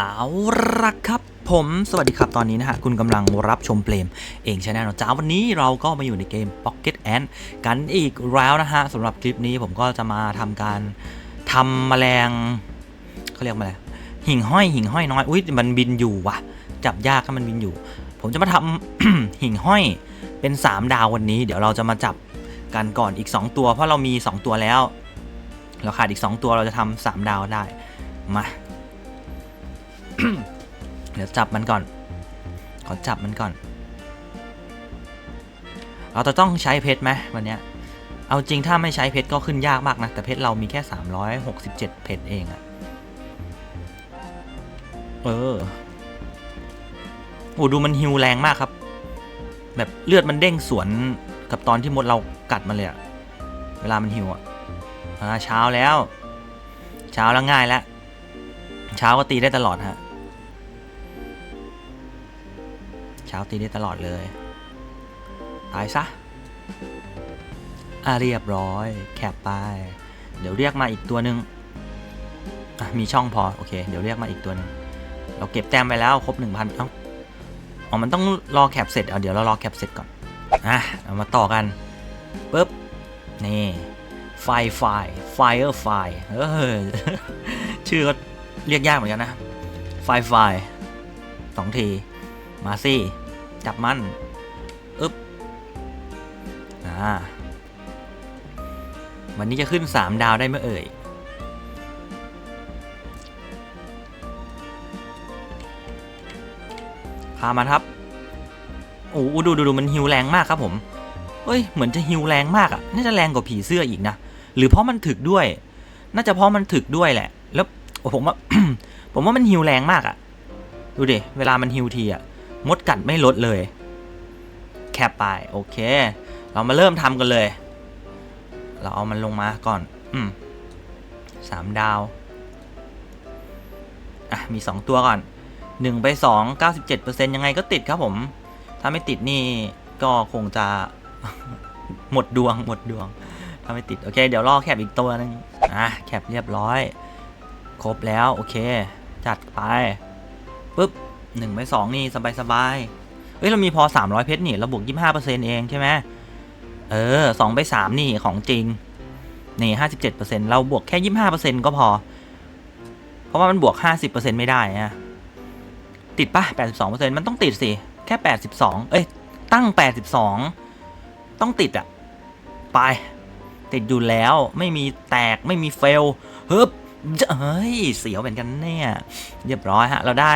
เอาละครับผมสวัสดีครับ ตอนนี้นะฮะ คุณกำลังรับชมเปลมเองชาแนลจ้าวันนี้เราก็มาอยู่ในเกม Pocket Ant กันอีกแล้วนะฮะสำหรับคลิปนี้ผมก็จะมาทำการทำแมลงเขาเรียกมาอะไรหิ่งห้อยหิ่งห้อยน้อยอุ้ยมันบินอยู่ว่ะ จับยากถ้ามันบินอยู่ ผมจะมาทำ หิ่งห้อยเป็น 3 ดาววันนี้ เดี๋ยวเราจะมาจับกันก่อนอีก 2 ตัว เพราะเรามี 2 ตัวแล้ว เราขาดอีก 2 ตัวเราจะทำสามดาวได้มา เดี๋ยวจับมันก่อน ขอจับมันก่อน เราจะต้องใช้เพชรไหมวันเนี้ย เอาจริงถ้าไม่ใช้เพชรก็ขึ้นยากมากนะ แต่เพชรเรามีแค่ 367 เพชรเองอะเออ โอ้ดูมันฮิวแรงมากครับ แบบเลือดมันเด้งสวนกับตอนที่มดเรากัดมันเลยอะเวลามันฮิวอะอาเช้าแล้ว เช้าแล้วง่ายแล้ว เช้าก็ตีได้ตลอดฮะ เช้าตีได้ตลอดเลย ตายซะอะเรียบร้อย แคปไป เดี๋ยวเรียกมาอีกตัวหนึ่งมีช่องพอ โอเค เดี๋ยวเรียกมาอีกตัวหนึง เราเก็บแต้มไปแล้ว ครบ 1,000เอ้าอ๋อมันต้องรอแคปเสร็จ เอาเดี๋ยวเรารอแคปเสร็จก่อน อะ เอามาต่อกันปุ๊บ นี่ ไฟไฟไฟเออร์ไฟเออชื่อก็เรียกยากเหมือนกันนะ ไฟไฟสองที มาสิ จับมันอึ๊บอ่าวันนี้จะขึ้น 3 ดาวได้เมื่อเอ่ย พามาครับ โอ้โหดูดูดูมันฮิวแรงมากครับผมเฮ้ย เหมือนจะฮิวแรงมากอะ่ะ น่าจะแรงกว่าผีเสื้ออีกนะ หรือเพราะมันถึกด้วย น่าจะเพราะมันถึกด้วยแหละ แล้วผมว่า ผมว่ามันฮิวแรงมากอะ่ะ ดูดิ เวลามันฮิวทีอะ่ะ มดกัดไม่ลดเลย แคปไปโอเค เรามาเริ่มทำกันเลย เราเอามันลงมาก่อน อืมสามดาว อะ มีสองตัวก่อนหนึ่งไปสองเก้าสิบเจ็ดเปอร์เซ็นยังไงก็ติดครับผม ถ้าไม่ติดนี่ก็คงจะ หมดดวงหมดดวง ถ้าไม่ติด โอเค เดี๋ยวรอแคปอีกตัวหนึงอะ แคปเรียบร้อย ครบแล้ว โอเค จัดไปปุ๊บ หนึ่งไปสองนี่สบายสบายๆเฮ้ยเรามีพอ300เพชรนี่เราบวก25%เองใช่ไหมเออสองไปสามนี่ของจริง นี่57%เราบวกแค่25%ก็พอ เพราะว่ามันบวก50%ไม่ได้นะติดปะ82%มันต้องติดสิแค่82เอ้ยตั้ง82ต้องติดอะไปติดอยู่แล้วไม่มีแตกไม่มีเฟลฮึบเฮ้ย เสียวเหมือนกันเนี่ย เรียบร้อยฮะ เราได้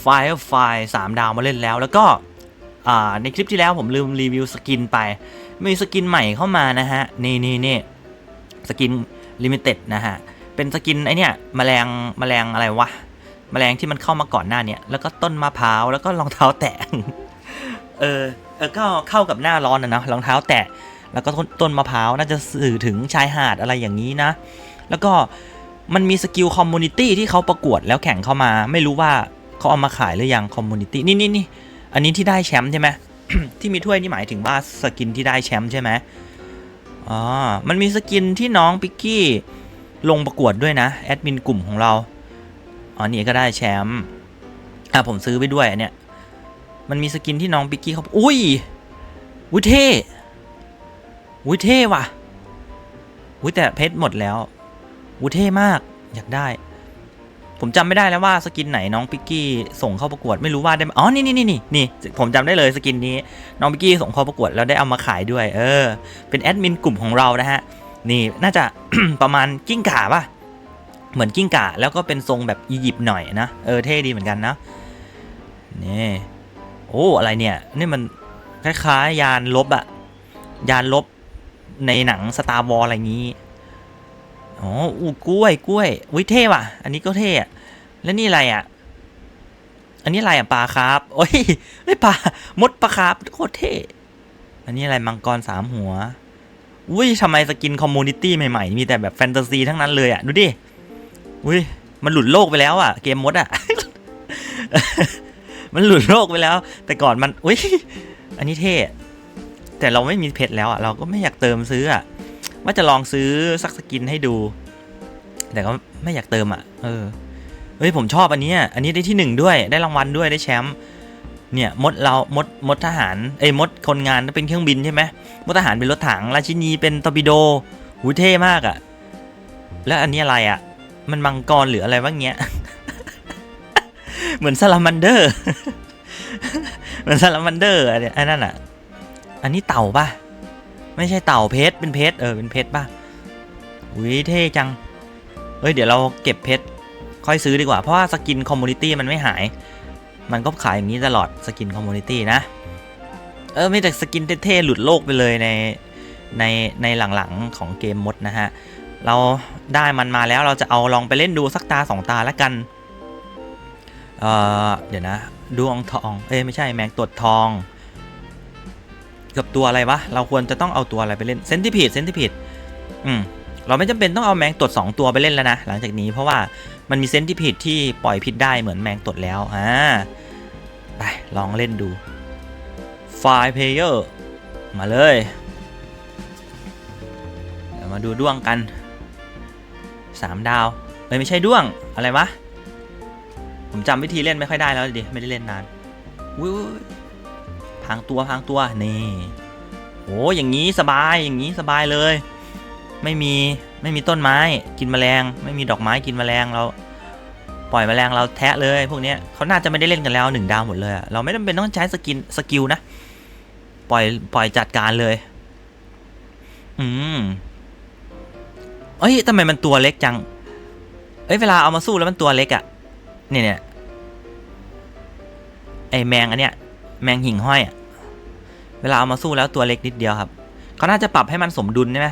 ไฟล์ไฟล์สามดาวมาเล่นแล้ว แล้วก็ในคลิปที่แล้วผมลืมรีวิวสกินไป มีสกินใหม่เข้ามานะฮะ นี่นี่นี่สกินลิมิเต็ดนะฮะ เป็นสกินไอเนี่ยแมลงแมลงอะไรวะแมลงที่มันเข้ามาก่อนหน้าเนี่ยแล้วก็ต้นมะพร้าวแล้วก็รองเท้าแตะเออเออก็เข้ากับหน้าร้อนนะเนะรองเท้าแตะแล้วก็ต้นต้นมะพร้าวน่าจะสื่อถึงชายหาดอะไรอย่างนี้นะ แล้วก็มันมีสกิลคอมมูนิตี้ที่เขาประกวดแล้วแข่งเข้ามา ไม่รู้ว่า เขาเอามาขายหรือยังคอมมูนิตี้นี่นี่นี่อันนี้ที่ได้แชมป์ใช่ไหมที่มีถ้วยนี่หมายถึงว่าสกินที่ได้แชมป์ใช่ไหมอ๋อ มันมีสกินที่น้องปิกกี้ลงประกวดด้วยนะแอดมินกลุ่มของเรา อ๋อ นี่ก็ได้แชมป์อะผมซื้อไปด้วยอันเนี้ย มันมีสกินที่น้องปิกกี้เขาอุ้ยอุ้ยเท่อุ้ยเท่ว่ะอุ้ยแต่เพชรหมดแล้วอุ้ยเท่มากอยากได้ ผมจำไม่ได้แล้วว่าสกินไหนน้องปิกกี้ส่งเข้าประกวดไม่รู้ว่าได้อ๋อนี่นี่นี่นี่นี่ผมจำได้เลยสกินนี้ น้องปิกกี้ส่งเข้าประกวดแล้วได้เอามาขายด้วย เออ เป็นแอดมินกลุ่มของเรานะฮะนี่น่าจะประมาณกิ้งก่าป่ะเหมือนกิ้งก่าแล้วก็เป็นทรงแบบอียิปต์หน่อยนะเออเท่ดีเหมือนกันนะนี่โอ้อะไรเนี่ยนี่มันคล้ายๆยานลบอะยานลบในหนังสตาร์วอลอะไรอย่างนี้ อ๋ออูกล้วยกล้วยวิเท่ว่ะ อันนี้ก็เท่อะแล้วนี่อะไรอะ อันนี้อะไรอะปลาครับโอ้ยเฮ้ยปลามดปลาครับโคตรเท่อันนี้อะไรมังกรสามหัวอุ้ยทำไมสกินคอมมูนิตี้ใหม่ๆ มีแต่แบบแฟนตาซีทั้งนั้นเลยอะ ดูดิอุ้ยมันหลุดโลกไปแล้วอะ เกมมดอะ มันหลุดโลกไปแล้ว แต่ก่อนมันอุ้ยอันนี้เท่แต่เราไม่มีเพชรแล้วอะ เราก็ไม่อยากเติมซื้ออะ ว่าจะลองซื้อสักสกินให้ดู แต่ก็ไม่อยากเติมอะ เออ เฮ้ยผมชอบอันนี้อันนี้ได้ที่หนึ่งด้วย ได้รางวัลด้วยได้แชมป์ เนี่ยมดเรา มด มดทหาร เอ้ยมดคนงานเป็นเครื่องบินใช่ไหมมดทหารเป็นรถถัง ราชินีเป็นตอร์ปิโด หูเท่มากอะ่ะ แล้วอันนี้อะไรอะ่ะ มันมังกรหรืออะไรวะเงี้ย เหมือนซาลามันเดอร์ เหมือนซาลามันเดอร์อันเนี้ยอันนั้นอะ อันนี้เต่าป่ะ ไม่ใช่เต่าเพชรเป็นเพชรเออเป็นเพชรป่ะอุ้ยเท่จังเอ้ยเดี๋ยวเราเก็บเพชรค่อยซื้อดีกว่าเพราะว่าสกินคอมมูนิตี้มันไม่หาย มันก็ขายอย่างนี้ตลอดสกินคอมมูนิตี้นะ เออมีแต่สกินเท่ๆหลุดโลกไปเลยในในในหลังๆของเกมมดนะฮะ เราได้มันมาแล้วเราจะเอาลองไปเล่นดูสักตาสองตาแล้วกัน เออเดี๋ยวนะดวงทอง เอ้ยไม่ใช่แมงตรวจทอง กับตัวอะไรวะ เราควรจะต้องเอาตัวอะไรไปเล่นเซนติพีดเซนติพีดอืมเราไม่จำเป็นต้องเอาแมงตรวจสองตัวไปเล่นแล้วนะ หลังจากนี้เพราะว่ามันมีเซนติพีดที่ปล่อยพิษได้เหมือนแมงตรวจแล้วอ่าไปลองเล่นดูไฟเพเยอร์มาเลยเดี๋ยวมาดูด้วงกันสามดาวเอ้ยไม่ใช่ด้วงอะไรวะผมจำวิธีเล่นไม่ค่อยได้แล้วดิไม่ได้เล่นนานวุ้ย พังตัวพังตัวนี่โอ้อย่างนี้สบายอย่างนี้สบายเลย ไม่มีไม่มีต้นไม้กินแมลง ไม่มีดอกไม้กินแมลงเรา ปล่อยแมลงเราแทะเลย พวกนี้เขาน่าจะไม่ได้เล่นกันแล้วหนึ่งดาวหมดเลยเราไม่จำเป็นต้องใช้สกินสกิลนะปล่อยปล่อยจัดการเลย อืมเอ้ยทำไมมันตัวเล็กจัง เอ้ยเวลาเอามาสู้แล้วมันตัวเล็กอะเนี่ยเนี่ยไอแมงอันเนี้ย แมงหิ่งห้อยอะเวลาเอามาสู้แล้วตัวเล็กนิดเดียวครับเขาน่าจะปรับให้มันสมดุลใช่ไหม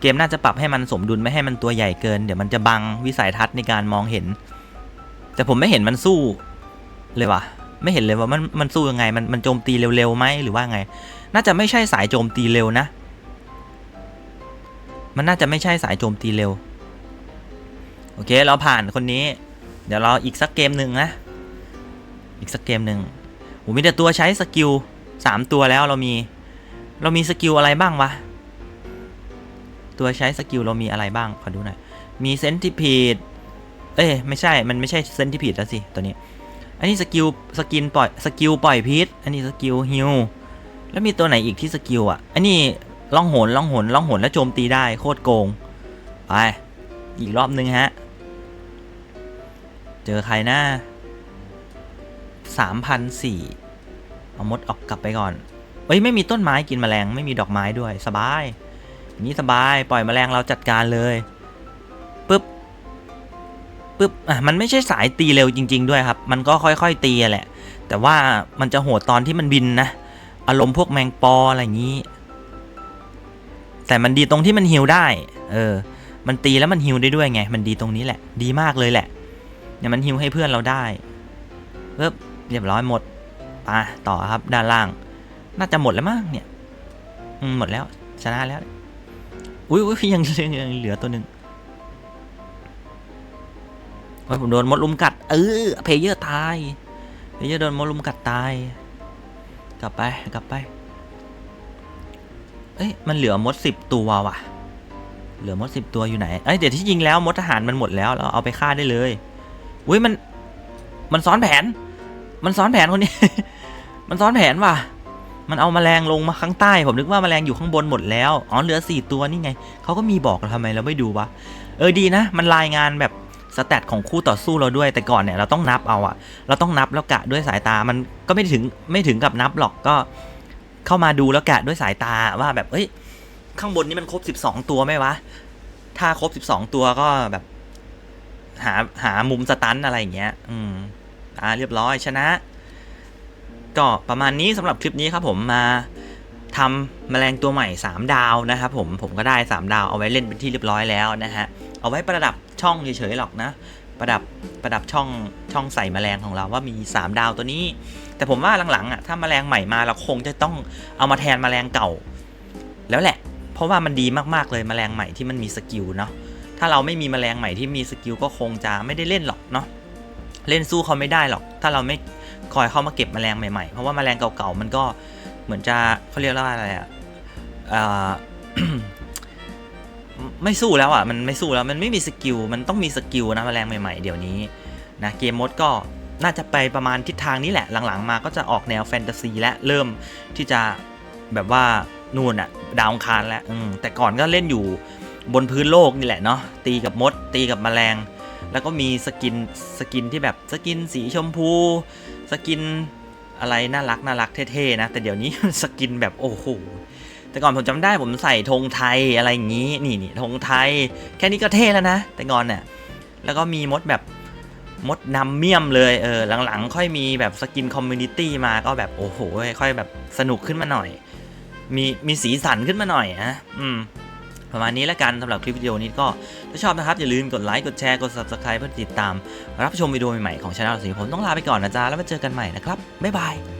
เกมน่าจะปรับให้มันสมดุลไม่ให้มันตัวใหญ่เกิน เดี๋ยวมันจะบังวิสัยทัศน์ในการมองเห็น แต่ผมไม่เห็นมันสู้เลยว่ะ ไม่เห็นเลยว่ามันมันสู้ยังไง มันมันโจมตีเร็วๆไหมหรือว่าไง น่าจะไม่ใช่สายโจมตีเร็วนะ มันน่าจะไม่ใช่สายโจมตีเร็ว โอเคเราผ่านคนนี้ เดี๋ยวเราอีกสักเกมหนึ่งนะ อีกสักเกมหนึ่ง ผมมีแต่ตัวใช้สกิลสามตัวแล้วเรามี เรามีสกิลอะไรบ้างวะ ตัวใช้สกิลเรามีอะไรบ้าง ขอดูหน่อย มีเซนติพีดเอ้ยไม่ใช่ มันไม่ใช่เซนติพีดแล้วสิตัวนี้ อันนี้สกิลสกินปล่อยสกิลปล่อยพิษ อันนี้สกิลฮิลแล้วมีตัวไหนอีกที่สกิลอะ อันนี้ล่องหนล่องหนล่องหนแล้วโจมตีได้โคตรโกง ไป อีกรอบนึงฮะ เจอใครหนะสา มพันสี่เอามดออกกลับไปก่อนเอ้ยไม่มีต้นไม้กินแมลงไม่มีดอกไม้ด้วยสบายนี้สบายปล่อยแมลงเราจัดการเลยปึ๊บปึ๊บอะมันไม่ใช่สายตีเร็วจริง ๆ ด้วยครับ มันก็ค่อยๆตีแหละ แต่ว่ามันจะโหดตอนที่มันบินนะ อารมณ์พวกแมงปออะไรอย่างนี้ แต่มันดีตรงที่มันฮิวได้ เออ มันตีแล้วมันฮิวได้ด้วยไง มันดีตรงนี้แหละ ดีมากเลยแหละเนี่ยมันฮิวให้เพื่อนเราได้ปึ๊บ เรียบร้อยหมดไปต่อครับด้านล่าง น่าจะหมดแล้วมั้งเนี่ยหมดแล้วชนะแล้ว อุ้ยอุ้ยยังยังเหลือตัวหนึ่งโอ้ยผมโดนมดลุมกัด เออเพเยอร์ตายเพเยอร์โดนมดลุมกัดตาย กลับไปกลับไป เอ้ยมันเหลือมดสิบตัวว่ะ เหลือมดสิบตัวอยู่ไหน เอ้ยเดี๋ยวที่จริงแล้วมดทหารมันหมดแล้วเราเอาไปฆ่าได้เลยอุ้ยมัน มันซ้อนแผน มันซ้อนแผนคนนี้ มันซ้อนแผนว่ะ มันเอาแมลงลงมาข้างใต้ ผมนึกว่าแมลงอยู่ข้างบนหมดแล้ว อ๋อ เหลือสี่ตัวนี่ไง เขาก็มีบอกเราทำไมเราไม่ดูวะ เออดีนะ มันรายงานแบบสแตทของคู่ต่อสู้เราด้วย แต่ก่อนเนี่ยเราต้องนับเอาอะเราต้องนับแล้วกะด้วยสายตา มันก็ไม่ถึงไม่ถึงกับนับหรอก ก็ เข้ามาดูแล้วกะด้วยสายตาว่าแบบ เอ้ย ข้างบนนี้มันครบสิบสองตัวไหมวะ ถ้าครบสิบสองตัวก็แบบ หาหามุมสตันอะไรอย่างเงี้ย อืม อ่าเรียบร้อยชนะ ก็ประมาณนี้สำหรับคลิปนี้ครับผมมาทำแมลงตัวใหม่ 3 ดาวนะครับผมผมก็ได้ 3 ดาวเอาไว้เล่นเป็นที่เรียบร้อยแล้วนะฮะเอาไว้ประดับช่องเฉยๆหรอกนะ ประดับประดับช่องช่องใส่แมลงของเราว่ามี 3 ดาวตัวนี้ แต่ผมว่าหลังๆอะถ้าแมลงใหม่มาเราคงจะต้องเอามาแทนแมลงเก่า แล้วแหละ เพราะว่ามันดีมากๆเลยแมลงใหม่ที่มันมีสกิลเนาะถ้าเราไม่มีแมลงใหม่ที่มีสกิลก็คงจะไม่ได้เล่นหรอกเนาะ เล่นสู้เขาไม่ได้หรอก ถ้าเราไม่คอยเข้ามาเก็บแมลงใหม่ๆ เพราะว่าแมลงเก่าๆมันก็เหมือนจะเขาเรียกว่าอะไรอะ่ะไม่สู้แล้วอะมันไม่สู้แล้วมันไม่มีสกิลมันต้องมีสกิลนะแมลงใหม่ๆเดี๋ยวนี้นะเกมมดก็น่าจะไปประมาณทิศทางนี้แหละหลังๆ มาก็จะออกแนวแฟนตาซีและเริ่มที่จะแบบว่านู่นอะดาวองคารแล้วแต่ก่อนก็เล่นอยู่บนพื้นโลกนี่แหละเนาะตีกับมด ตีกับแมลง แล้วก็มีสกินสกินที่แบบสกินสีชมพู สกินอะไรน่ารักน่ารักเท่ๆนะ แต่เดี๋ยวนี้สกินแบบโอ้โหแต่ก่อนผมจำได้ผมใส่ธงไทยอะไรอย่างนี้นี่นี่ธงไทย แค่นี้ก็เท่แล้วนะ แต่ก่อนเนี่ยแล้วก็มีมดแบบมดนำเมี่ยมเลยเออหลังๆ ค่อยมีแบบสกินคอมมูนิตี้มาก็แบบโอ้โหค่อยแบบสนุกขึ้นมาหน่อย มีมีสีสันขึ้นมาหน่อยนะอืม ประมาณนี้แล้วกันสำหรับคลิปวิดีโอนี้ก็ถ้าชอบนะครับ อย่าลืมกดไลค์กดแชร์กด subscribe เพื่อติดตาม รับชมวิดีโอใหม่ๆของช anel สีผมต้องลาไปก่อนนะจ๊ะแล้วมาเจอกันใหม่นะครับบ๊ายบาย